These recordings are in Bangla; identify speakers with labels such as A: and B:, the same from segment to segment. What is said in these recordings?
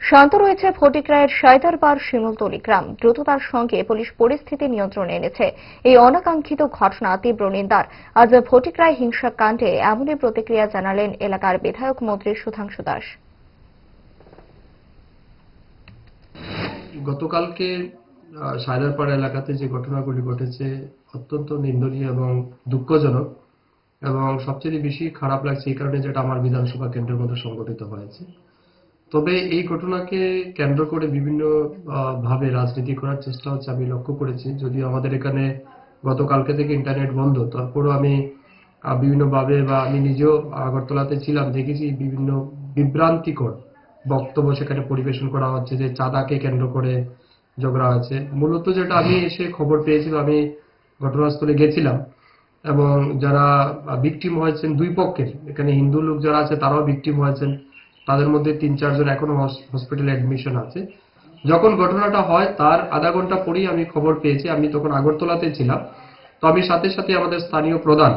A: শান্ত রয়েছে ফটিকরায়ের সাইদারবার শিমুলতলি গ্রাম। দ্রুততার সঙ্গে পুলিশ পরিস্থিতি নিয়ন্ত্রণে এনেছে। এই অনাকাঙ্ক্ষিত ঘটনা তীব্র নিন্দার। আজ ফটিকরায় হিংসাকাণ্ডে এমনই প্রতিক্রিয়া জানালেন এলাকার বিধায়ক মন্ত্রী সুধাংশু দাস।
B: গতকালকে সায়দারপাড়া এলাকাতে যে ঘটনাগুলি ঘটেছে, অত্যন্ত নিন্দনীয় এবং দুঃখজনক এবং সবচেয়ে বেশি খারাপ লাগছে এই কারণে যেটা আমার বিধানসভা কেন্দ্রের মধ্যে সংগঠিত হয়েছে। তবে এই ঘটনাকে কেন্দ্র করে বিভিন্ন ভাবে রাজনীতি করার চেষ্টা হচ্ছে আমি লক্ষ্য করেছি। যদিও আমাদের এখানে গতকালকে থেকে ইন্টারনেট বন্ধ, তারপরও আমি বিভিন্নভাবে বা আমি নিজেও আগরতলাতে ছিলাম, দেখেছি বিভিন্ন বিভ্রান্তিকর বক্তব্য সেখানে পরিবেশন করা হচ্ছে যে চাঁদাকে কেন্দ্র করে ঝগড়া হয়েছে মূলত যেটা আমি এসে খবর পেয়েছিলাম আমি ঘটনাস্থলে গেছিলাম এবং যারা ভিকটিম হয়েছেন দুই পক্ষের, এখানে হিন্দু লোক যারা আছে তারাও ভিকটিম হয়েছেন। তাদের মধ্যে তিন, চারজন এখনও হসপিটালে অ্যাডমিশন আছে। যখন ঘটনাটা হয়, তার আধা ঘণ্টা পরেই আমি খবর পেয়েছি। আমি তখন আগরতলাতে ছিলাম। তো আমি সাথে সাথে আমাদের স্থানীয় প্রধান,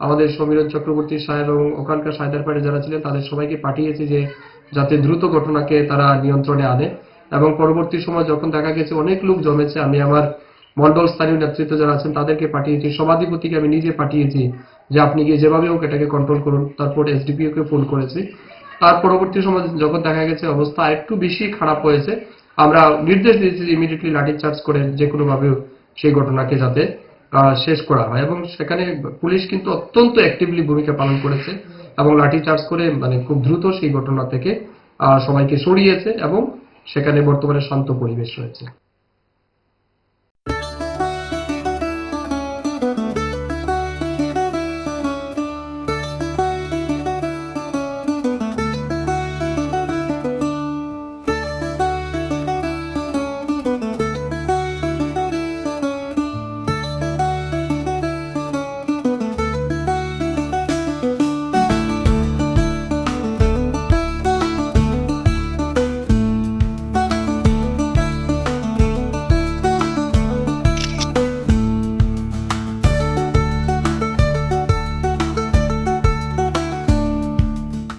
B: আমাদের সমীরণ চক্রবর্তী সাহেব এবং ওখানকার সায়দারপাড়ে যারা ছিলেন, তাদের সবাইকে পাঠিয়েছি যে যাতে দ্রুত ঘটনাকে তারা নিয়ন্ত্রণে আনে। এবং পরবর্তী সময় যখন দেখা গেছে অনেক লোক জমেছে, আমি আমার মন্ডল স্থানীয় নেতৃত্ব যারা আছেন, তাদেরকে পাঠিয়েছি। সভাধিপতিকে আমি নিজে পাঠিয়েছি যে আপনি গিয়ে যেভাবে হোক এটাকে কন্ট্রোল করুন। তারপর এসডিপিও কে ফোন করেছি। তার পরবর্তী সময় যখন দেখা গেছে অবস্থা একটু বেশি খারাপ হয়েছে, আমরা নির্দেশ দিয়েছি যে ইমিডিয়েটলি লাঠি চার্জ করে যে কোনো ভাবে সেই ঘটনাকে যাতে শেষ করা হয়। এবং সেখানে পুলিশ কিন্তু অত্যন্ত অ্যাক্টিভলি ভূমিকা পালন করেছে এবং লাঠি চার্জ করে মানে খুব দ্রুত সেই ঘটনা থেকে সবাইকে সরিয়েছে এবং সেখানে বর্তমানে শান্ত পরিবেশ রয়েছে।